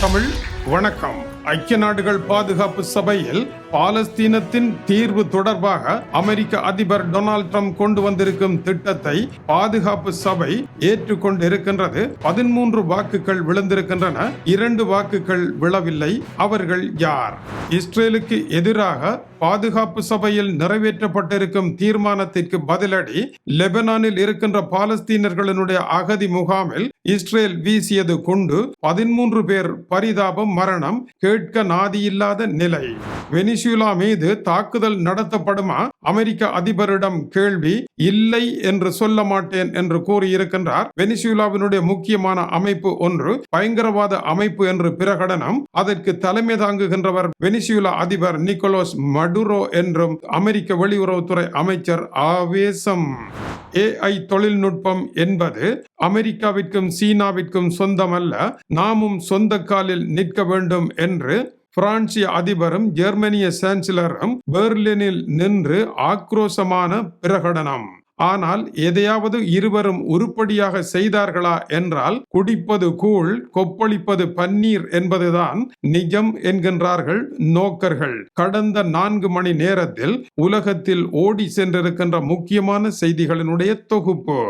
தமிழ் வணக்கம். ஐக்கிய நாடுகள் பாதுகாப்பு சபையில் பாலஸ்தீனத்தின் தீர்வு தொடர்பாக அமெரிக்க அதிபர் டொனால்ட் ட்ரம்ப் கொண்டு வந்திருக்கும் திட்டத்தை பாதுகாப்பு சபை ஏற்றுக்கொண்டிருக்கின்றது. பதிமூன்று வாக்குகள் விழுந்திருக்கின்றன. இரண்டு வாக்குகள் விழவில்லை. அவர்கள் யார்? இஸ்ரேலுக்கு எதிராக பாதுகாப்பு சபையில் நிறைவேற்றப்பட்டிருக்கும் தீர்மானத்திற்கு பதிலடி லெபனானில் இருக்கின்ற பாலஸ்தீனர்களினுடைய அகதி முகாமில் இஸ்ரேல் வீசியது கொண்டு பதிமூன்று பேர் பரிதாபம் மரணம் கேட்க நாதியில்லாத நிலை. வெனிசுலா மீது தாக்குதல் நடத்தப்படுமா? அமெரிக்க அதிபரிடம் கேள்வி இல்லை என்று சொல்ல மாட்டேன் என்று கூறியிருக்கின்றார். வெனிசுலாவினுடைய முக்கியமான அமைப்பு ஒன்று பயங்கரவாத அமைப்பு என்று பிரகடனம். அதற்கு தலைமை தாங்குகின்றவர் வெனிசுலா அதிபர் நிக்கோலோஸ் மடுரோ என்றும் அமெரிக்க வெளியுறவுத்துறை அமைச்சர் ஆவேசம். ஏஐ தொழில்நுட்பம் என்பது அமெரிக்காவிற்கும் சீனாவிற்கும் சொந்தமல்ல நாமும் சொந்த காலில் நிற்க வேண்டும் என்று பிரான்சிய அதிபரும் ஜெர்மனிய சான்சலரும் பெர்லினில் நின்று ஆக்ரோஷமான பிரகடனம். ஆனால் எதையாவது இருவரும் உருப்படியாக செய்தார்களா என்றால் குடிப்பது கூழ் கொப்பளிப்பது பன்னீர் என்பதுதான் நிஜம் என்கின்றார்கள் நோக்கர்கள். கடந்த நான்கு மணி நேரத்தில் உலகத்தில் ஓடி சென்றிருக்கின்ற முக்கியமான செய்திகளினுடைய தொகுப்பு.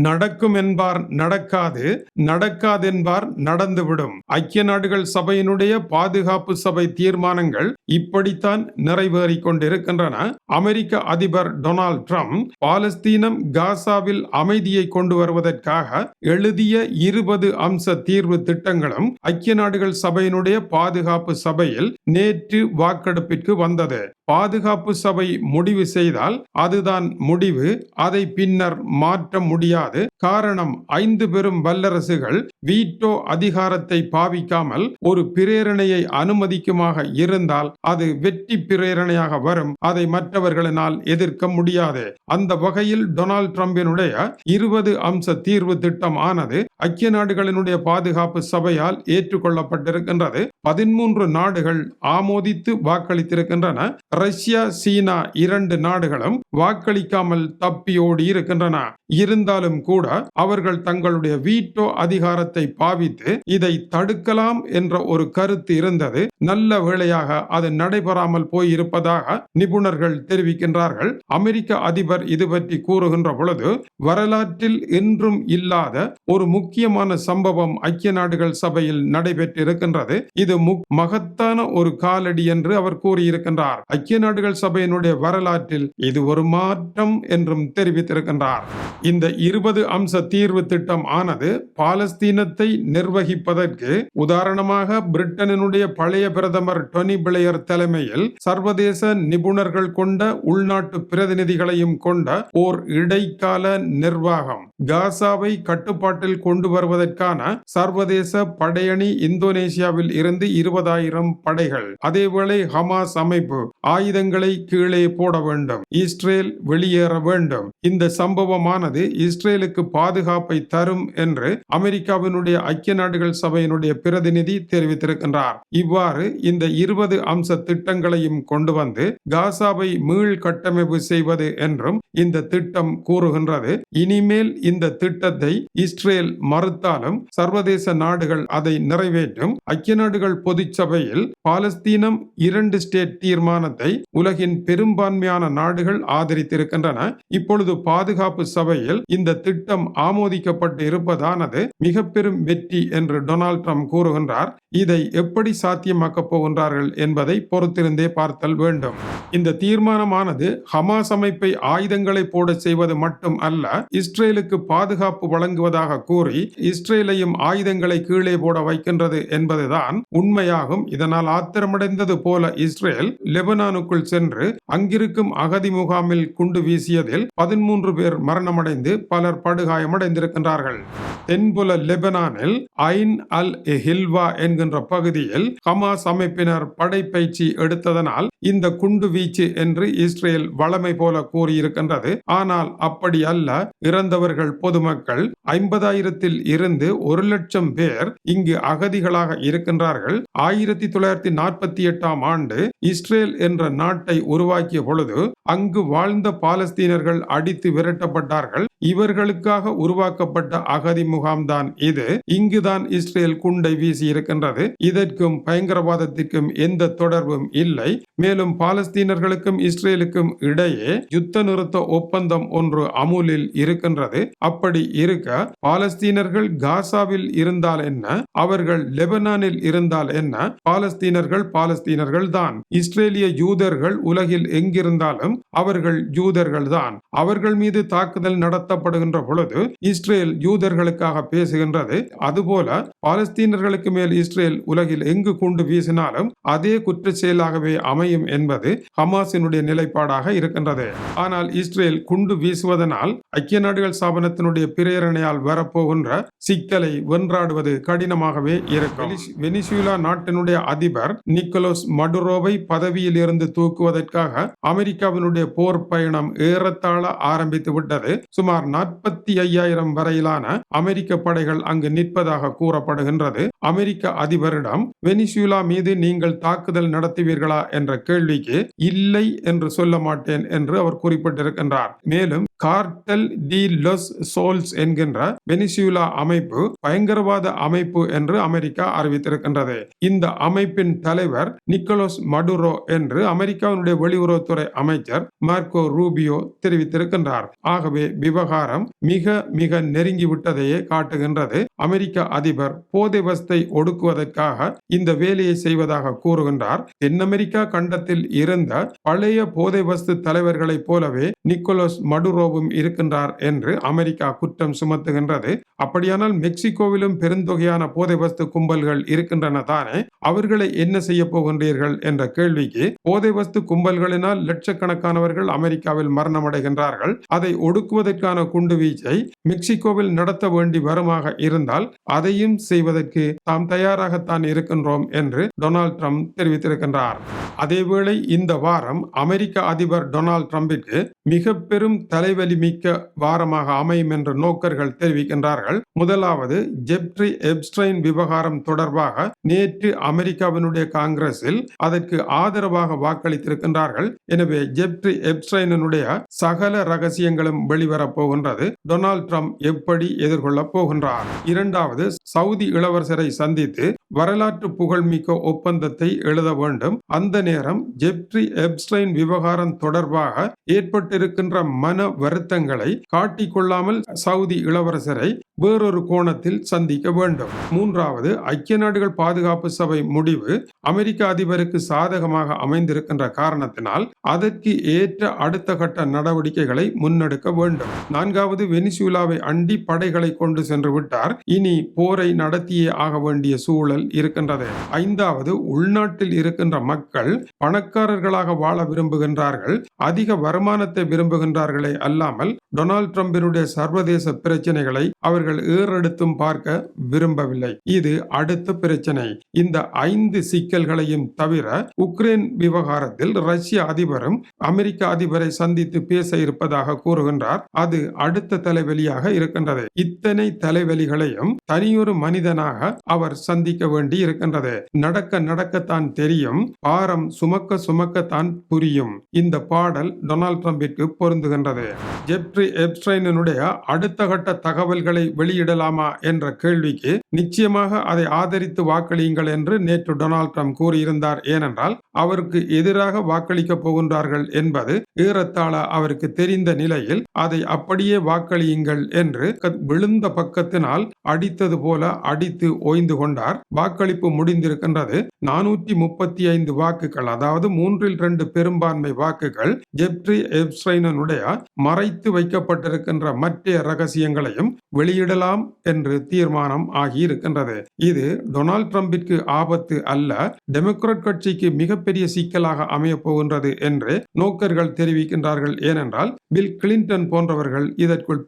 நடக்கும் என்பார் நடக்காது நடக்காதென்பார் நடந்துவிடும். ஐக்கிய நாடுகள் சபையினுடைய பாதுகாப்பு சபை தீர்மானங்கள் இப்படித்தான் நிறைவேறிக் கொண்டிருக்கின்றன. அமெரிக்க அதிபர் டொனால்ட் ட்ரம்ப் பாலஸ்தீனம் காசாவில் அமைதியை கொண்டு வருவதற்காக எழுதிய இருபது அம்ச தீர்வு திட்டங்களும் ஐக்கிய நாடுகள் சபையினுடைய பாதுகாப்பு சபையில் நேற்று வாக்கெடுப்பிற்கு வந்தது. பாதுகாப்பு சபை முடிவு செய்தால் அதுதான் முடிவு. அதை பின்னர் மாற்ற முடியாது காரணம் ஐந்து பெரும் வல்லரசுகள் வீட்டோ அதிகாரத்தை பாவிக்காமல் ஒரு பிரேரணையை அனுமதிக்குமாக இருந்தால் அது வெற்றி பிரேரணையாக வரும். அதை மற்றவர்களினால் எதிர்க்க முடியாது. அந்த வகையில் டொனால்ட் ட்ரம்பினுடைய இருபது அம்ச தீர்வு திட்டம் ஆனது ஐக்கிய நாடுகளினுடைய பாதுகாப்பு சபையால் ஏற்றுக்கொள்ளப்பட்டிருக்கின்றது. பதிமூன்று நாடுகள் ஆமோதித்து வாக்களித்திருக்கின்றன. ரஷ்யா சீனா இரண்டு நாடுகளும் வாக்களிக்காமல் தப்பியோடி இருக்கின்றன இருந்தாலும் கூட அவர்கள் தங்களுடைய வீட்டோ அதிகாரத்தை பாவித்து இதை தடுக்கலாம் என்ற ஒரு கருத்து இருந்தது. நல்ல வேளையாக அது நடைபெறாமல் போயிருப்பதாக நிபுணர்கள் தெரிவிக்கின்றார்கள். அமெரிக்க அதிபர் இது பற்றி கூறுகின்ற பொழுது வரலாற்றில் என்றும் இல்லாத ஒரு முக்கியமான சம்பவம் ஐக்கிய நாடுகள் சபையில் நடைபெற்றிருக்கின்றது. இது மகத்தான ஒரு காலடி என்று அவர் கூறியிருக்கின்றார். ஐக்கிய நாடுகள் சபையினுடைய வரலாற்றில் இது ஒரு மாற்றம் என்றும் தெரிவித்திருக்கின்றார். இந்த இருபது அம்ச தீர்வு திட்டம் ஆனது பாலஸ்தீன பாலஸ்தீனத்தை நிர்வகிப்பதற்கு உதாரணமாக பிரிட்டனினுடைய பழைய பிரதமர் டொனி பிளேயர் தலைமையில் சர்வதேச நிபுணர்கள் கொண்ட உள்நாட்டு பிரதிநிதிகளையும் கொண்ட ஓர் இடைக்கால நிர்வாகம் காசாவை கட்டுப்பாட்டில் கொண்டு வருவதற்கான சர்வதேச படையணி இந்தோனேசியாவில் இருந்து இருபதாயிரம் படைகள். அதேவேளை ஹமாஸ் அமைப்பு ஆயுதங்களை கீழே போட வேண்டும் இஸ்ரேல் வெளியேற வேண்டும். இந்த சம்பவமானது இஸ்ரேலுக்கு பாதுகாப்பை தரும் என்று அமெரிக்காவினுடைய ஐக்கிய நாடுகள் சபையினுடைய பிரதிநிதி தெரிவித்திருக்கின்றார். இவ்வாறு இந்த இருபது அம்ச திட்டங்களையும் கொண்டு வந்து காசாவை மீள் கட்டமைப்பு செய்வது என்றும் இந்த திட்டம் கூறுகின்றது. இனிமேல் இந்த திட்டத்தை இஸ்ரேல் மறுத்தாலும் சர்வதேச நாடுகள் அதை நிறைவேற்றும். ஐக்கிய நாடுகள் பொதுச்சபையில் பாலஸ்தீனம் இரண்டு ஸ்டேட் தீர்மானத்தை உலகின் பெரும்பான்மையான நாடுகள் ஆதரித்திருக்கின்றன. இப்பொழுது பாதுகாப்பு சபையில் இந்த திட்டம் ஆமோதிக்கப்பட்டு இருப்பதானது மிக பெரும் வெற்றி என்று டொனால்ட் ட்ரம்ப் கூறுகின்றார். இதை எப்படி சாத்தியமாக்கப் போகின்றார்கள் என்பதை பொறுத்திருந்தே பார்த்தல் வேண்டும். இந்த தீர்மானமானது ஹமாஸ் அமைப்பை ஆயுதங்களை போட செய்வது மட்டும் அல்ல இஸ்ரேலுக்கு பாதுகாப்பு வழங்குவதாக கூறி இஸ்ரேலையும் ஆயுதங்களை கீழே போட வைக்கின்றது என்பதுதான் உண்மையாகும். இதனால் ஆத்திரமடைந்தது போல இஸ்ரேல் லெபனானுக்குள் சென்று அங்கிருக்கும் அகதி முகாமில் குண்டு வீசியதில் பதிமூன்று பேர் மரணமடைந்து பலர் படுகாயமடைந்திருக்கின்றார்கள். தென்புல லெப லெபனானில் ஐன் அல் ஹில்வா என்கின்ற பகுதியில் ஹமாஸ் அமைப்பினர் படைப்பயிற்சி எடுத்ததனால் இந்த குண்டு வீச்சு என்று இஸ்ரேல் வளமை போல கூறியிருக்கின்றது. ஆனால் அப்படி அல்ல. இறந்தவர்கள் பொதுமக்கள் ஐம்பதாயிரத்தில் இருந்து ஒரு லட்சம் பேர் இங்கு அகதிகளாக இருக்கின்றார்கள். ஆயிரத்தி தொள்ளாயிரத்தி நாற்பத்தி எட்டாம் ஆண்டு இஸ்ரேல் என்ற நாட்டை உருவாக்கிய பொழுது அங்கு வாழ்ந்த பாலஸ்தீனர்கள் அடித்து விரட்டப்பட்டார்கள். இவர்களுக்காக உருவாக்கப்பட்ட அகதி முகாம்தான் இது. செய்து இங்குதான் இஸ்ரேல் குண்டை வீசி இருக்கின்றது. இதற்கும் பயங்கரவாதத்திற்கும் எந்த தொடர்பும் இல்லை. மேலும் பாலஸ்தீனர்களுக்கும் இஸ்ரேலுக்கும் இடையே யுத்த நிறுத்த ஒப்பந்தம் ஒன்று அமுலில் இருக்கின்றது. அப்படி இருக்க பாலஸ்தீனர்கள் காசாவில் இருந்தால் என்ன? அவர்கள் லெபனானில் இருந்தால் என்ன? பாலஸ்தீனர்கள் பாலஸ்தீனர்கள் தான். இஸ்ரேலிய யூதர்கள் உலகில் எங்கிருந்தாலும் அவர்கள் யூதர்கள் தான். அவர்கள் மீது தாக்குதல் நடத்தப்படுகின்ற பொழுது இஸ்ரேல் யூதர்களுக்காக பேசுகின்றது அதுபோல பாலஸ்தீனர்களுக்கு மேல் இஸ்ரேல் உலகில் எங்கு குண்டு வீசினாலும் அதே குற்ற செயலாகவே அமையும் என்பது ஹமாஸினுடைய நிலைப்பாடாக இருக்கின்றது. ஆனால் இஸ்ரேல் குண்டு வீசுவதனால் ஐக்கிய நாடுகள் ஸ்தாபனத்தினுடைய பிரேரணையால் வரப்போகின்ற சிக்கலை வென்றாடுவது கடினமாகவே இருக்கும். வெனிசுலா நாட்டினுடைய அதிபர் நிக்கோலஸ் மடுரோவை பதவியில் இருந்து தூக்குவதற்காக அமெரிக்காவினுடைய போர் பயணம் ஏறத்தாழ ஆரம்பித்து விட்டது சுமார் நாற்பத்தி ஐயாயிரம் வரையிலான அமெரிக்க படைகள் அங்கு நிற்பதாக கூறப்படுகின்றது. அமெரிக்க அதிபரிடம் வெனிசுலா மீது நீங்கள் தாக்குதல் நடத்துவீர்களா? என்ற கேள்விக்கு இல்லை என்று சொல்ல மாட்டேன் என்று அவர் குறிப்பிட்டிருக்கின்றார். மேலும் கார்டல் தி லொஸ் சோல்ஸ் என்கின்ற வெனிசியூலா அமைப்பு பயங்கரவாத அமைப்பு என்று அமெரிக்கா அறிவித்திருக்கின்றது. இந்த அமைப்பின் தலைவர் நிக்கோலஸ் மடுரோ என்று அமெரிக்காவினுடைய வெளியுறவுத்துறை அமைச்சர் மார்க்கோ ரூபியோ தெரிவித்திருக்கின்றார். ஆகவே விவகாரம் மிக மிக நெருங்கி விட்டதையே காட்டுகின்றது. அமெரிக்க அதிபர் போதை வஸ்தை ஒடுக்குவதற்காக இந்த வேலையை செய்வதாக கூறுகின்றார். தென் அமெரிக்கா கண்டத்தில் இருந்த பழைய போதை வஸ்து தலைவர்களைப் போலவே நிக்கோலஸ் மடுரோவும் இருக்கின்றார் என்று அமெரிக்கா குற்றம் சுமத்துகின்றது. அப்படியானால் மெக்சிகோவிலும் பெருந்தொகையான போதை வஸ்து கும்பல்கள் இருக்கின்றன தானே? அவர்களை என்ன செய்ய போகின்றீர்கள் என்ற கேள்விக்கு போதை வஸ்து கும்பல்களினால் லட்சக்கணக்கானவர்கள் அமெரிக்காவில் மரணமடைகின்றார்கள். அதை ஒடுக்குவதற்கான குண்டு வீச்சை மெக்சிகோவில் நடத்த வேண்டி வருமாக இருந்தால் அதையும் செய்வதற்கு தாம் தயாராகத்தான் இருக்கின்றோம் என்று டொனால்ட் ட்ரம்ப் தெரிவித்திருக்கின்றார். அதேவேளை இந்த வாரம் அமெரிக்க அதிபர் டொனால்ட் ட்ரம்பிற்கு மிக பெரும் தலைவலி மிக்க வாரமாக அமையும் என்று நோக்கர்கள் தெரிவிக்கின்றார்கள். முதலாவது ஜெப்ரி எப்ஸ்ட்ரைன் விவகாரம் தொடர்பாக நேற்று அமெரிக்காவினுடைய காங்கிரஸில் அதற்கு ஆதரவாக வாக்களித்திருக்கின்றார்கள். எனவே ஜெப்ரி எப்ஸ்டைனுடைய சகல ரகசியங்களும் வெளிவரப் போகின்றது. டொனால்ட் ட்ரம்ப் எப்படி எதிர்கொள்ளப் போகின்றார்? இரண்டாவது சவுதி இளவரசரை சந்தித்து வரலாற்று புகழ்மிக்க ஒப்பந்தத்தை எழுத வேண்டும். அந்த நேரம் ஜெப்ரி எப்ஸ்டைன் விவகாரம் தொடர்பாக ஏற்பட்டிருக்கின்ற மன வருத்தங்களை காட்டிக்கொள்ளாமல் சவுதி இளவரசரை வேறொரு கோணத்தில் சந்திக்க வேண்டும். மூன்றாவது ஐக்கிய நாடுகள் பாதுகாப்பு சபை முடிவு அமெரிக்க அதிபருக்கு சாதகமாக அமைந்திருக்கின்ற காரணத்தினால் அதற்கு ஏற்ற அடுத்த கட்ட நடவடிக்கைகளை முன்னெடுக்க வேண்டும். நான்காவது வெனிசுலா வெனிசுலாவை அண்டி படைகளை கொண்டு சென்று விட்டார். இனி போரை நடத்தியே ஆக வேண்டிய சூழல் இருக்கின்றது. ஐந்தாவது உள்நாட்டில் இருக்கின்ற மக்கள் பணக்காரர்களாக வாழ விரும்புகின்றார்கள். அதிக வருமானத்தை விரும்புகின்றார்களே அல்லாமல் டொனால்ட் ட்ரம்பினுடைய சர்வதேச பிரச்சனைகளை அவர்கள் ஏறெடுத்தும் பார்க்க விரும்பவில்லை. இது அடுத்த பிரச்சனை. இந்த ஐந்து சிக்கல்களையும் தவிர உக்ரைன் விவகாரத்தில் ரஷ்ய அதிபரும் அமெரிக்க அதிபரை சந்தித்து பேச இருப்பதாக கூறுகின்றார். அது அடுத்த தலைவலியாக இருக்கின்றது. இத்தனை தலைவலிகளையும் தனியொரு மனிதனாக அவர் சந்திக்க வேண்டி இருக்கின்றது. நடக்க நடக்கத்தான் தெரியும். பாரம் சுமக்க சுமக்கத்தான் புரியும். இந்த பாடல் டொனால்ட் ட்ரம்பிற்கு பொருந்துகின்றது. ஜெப்ரி எப்ஸ்டைனுடைய அடுத்த கட்ட தகவல்களை வெளியிடலாமா என்ற கேள்விக்கு நிச்சயமாக அதை ஆதரித்து வாக்களியுங்கள் என்று நேற்று டொனால்ட் ட்ரம்ப் கூறியிருந்தார். ஏனென்றால் அவருக்கு எதிராக வாக்களிக்க போகின்றார்கள் என்பது ஏறத்தாழ அவருக்கு தெரிந்த நிலையில் அதை அப்படியே வாக்களியுங்கள் என்று விழுந்த பக்கத்தினால் அடித்தது போல அடித்து ஓய்ந்து கொண்டார். வாக்களிப்பு முடிந்திருக்கின்றது. நானூற்றி முப்பத்தி ஐந்து வாக்குகள் அதாவது மூன்றில் இரண்டு பெரும்பான்மை வாக்குகள் ஜெப்ரி எப்ஸ்ரைனனுடைய மறைத்து வைக்கப்பட்டிருக்கின்ற மற்ற ரகசியங்களையும் வெளியிடலாம் என்று தீர்மானம் ஆகியிருக்கின்றது. இது டொனால்ட் ட்ரம்பிற்கு ஆபத்து அல்ல டெமோக்ராட் கட்சிக்கு மிகப்பெரிய சிக்கலாக அமையப் போகின்றது என்று நோக்கர்கள் தெரிவிக்கின்றார்கள். ஏனென்றால் பில் கிளின்டன் போன்றவர்கள் இதற்குள்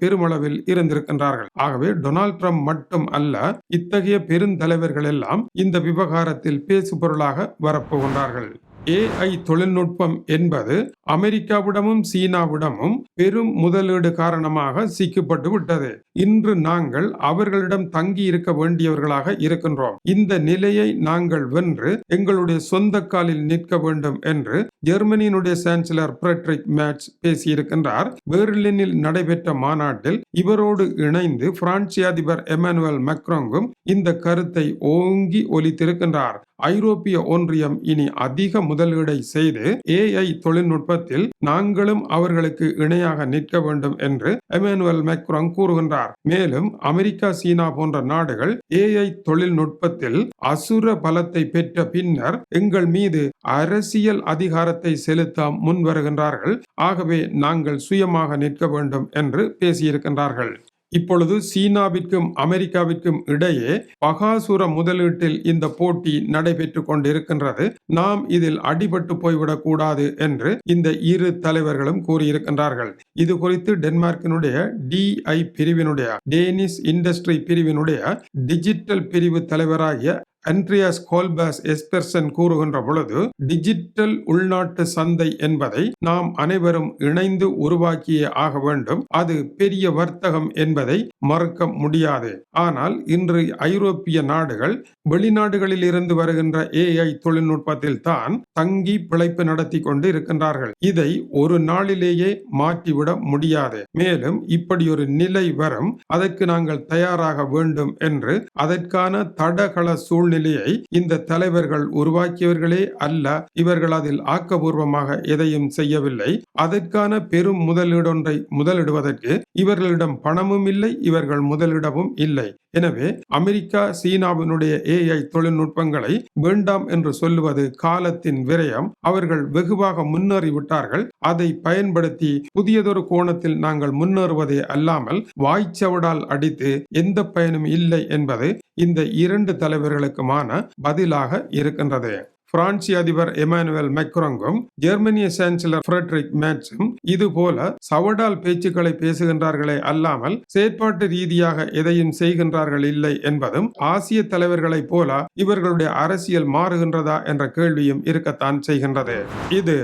பெருமளவில் இருந்திருக்கின்றார்கள். ஆகவே டொனால்ட் ட்ரம்ப் மட்டும் அல்ல இத்தகைய பெருந்தலைவர்கள் எல்லாம் இந்த விவகாரத்தில் பேசு பொருளாக வரப்போகின்றார்கள். ஏஐ தொழில்நுட்பம் என்பது அமெரிக்காவிடமும் சீனாவிடமும் பெரும் முதலீடு காரணமாக சிக்கப்பட்டு விட்டது. இன்று நாங்கள் அவர்களிடம் தங்கி இருக்க வேண்டியவர்களாக இருக்கின்றோம். இந்த நிலையை நாங்கள் வென்று எங்களுடைய சொந்த காலில் நிற்க வேண்டும் என்று ஜெர்மனியினுடைய சான்சலர் பிரெட்ரிக் மேட்ச் பேசியிருக்கின்றார். பெர்லினில் நடைபெற்ற மாநாட்டில் இவரோடு இணைந்து பிரான்சி அதிபர் எமானுவல் மக்ரோங்கும் இந்த கருத்தை ஓங்கி ஒலித்திருக்கின்றார். ஐரோப்பிய ஒன்றியம் இனி அதிக முதலீடை செய்து ஏஐ தொழில்நுட்பத்தில் நாங்களும் அவர்களுக்கு இணையாக நிற்க வேண்டும் என்று எமானுவல் மேக்ரோங் கூறுகின்றார். மேலும் அமெரிக்கா சீனா போன்ற நாடுகள் ஏஐ தொழில்நுட்பத்தில் அசுர பலத்தை பெற்ற பின்னர் எங்கள் மீது அரசியல் அதிகாரத்தை செலுத்த முன் வருகின்றார்கள் ஆகவே நாங்கள் சுயமாக நிற்க வேண்டும் என்று பேசியிருக்கின்றார்கள். இப்பொழுது சீனாவிற்கும் அமெரிக்காவிற்கும் இடையே பகாசுர முதலீட்டில் இந்த போட்டி நடைபெற்று கொண்டிருக்கின்றது. நாம் இதில் அடிபட்டு போய்விடக் கூடாது என்று இந்த இரு தலைவர்களும் கூறியிருக்கின்றார்கள். இது குறித்து டென்மார்க்கினுடைய டிஐ பிரிவினுடைய டேனிஷ் இண்டஸ்ட்ரி பிரிவினுடைய டிஜிட்டல் பிரிவு தலைவராகிய அண்ட்ரியாஸ் கோல்பாஸ் எஸ்பெர்சன் கூறுகின்ற பொழுது டிஜிட்டல் உள்நாட்டு சந்தை என்பதை நாம் அனைவரும் இணைந்து உருவாக்கியே ஆக வேண்டும். அது பெரிய வர்த்தகம் என்பதை மறுக்க முடியாது. ஆனால் இன்று ஐரோப்பிய நாடுகள் வெளிநாடுகளில் இருந்து வருகின்ற ஏஐ தொழில்நுட்பத்தில் தான் தங்கி பிழைப்பு நடத்தி கொண்டு இருக்கின்றார்கள். இதை ஒரு நாளிலேயே மாற்றிவிட முடியாது. மேலும் இப்படி ஒரு நிலை வரும். அதற்கு நாங்கள் தயாராக வேண்டும் என்று அதற்கான தடகள சூழ்நிலை சூழ்நிலையை இந்த தலைவர்கள் உருவாக்கியவர்களே அல்ல இவர்கள் அதில் ஆக்கபூர்வமாக எதையும் செய்யவில்லை. அதற்கான பெரும் முதலீடொன்றை முதலிடுவதற்கு இவர்களிடம் பணமும் இல்லை இவர்கள் முதலிடவும் இல்லை. எனவே அமெரிக்கா சீனாவினுடைய ஏஐ தொழில்நுட்பங்களை வேண்டாம் என்று சொல்லுவது காலத்தின் விரயம். அவர்கள் வெகுவாக முன்னேறிவிட்டார்கள். அதை பயன்படுத்தி புதியதொரு கோணத்தில் நாங்கள் முன்னேறுவதே அல்லாமல் வாய்ச்சவடால் அடித்து எந்த பயனும் இல்லை என்பது இந்த இரண்டு தலைவர்களுக்குமான பதிலாக இருக்கின்றது. பிரான்சி அதிபர் எமானுவேல் மெக்ரோங்கும் ஜெர்மனிய சான்சலர் ஃபிரெட்ரிக் மேட்சும் இது போல சவடால் பேச்சுக்களை பேசுகின்றார்களே அல்லாமல் செயற்பாட்டு ரீதியாக எதையும் செய்கின்றார்கள் இல்லை என்பதும் ஆசிய தலைவர்களைப் போல இவர்களுடைய அரசியல் மாறுகின்றதா என்ற கேள்வியும் இருக்கத்தான் செய்கின்றது. இது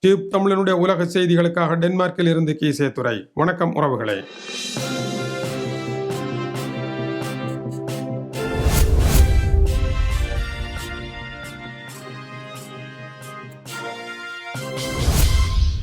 டியூப் தமிழனுடைய உலக செய்திகளுக்காக டென்மார்க்கில் இருந்து கீசே துறை வணக்கம் உறவுகளே.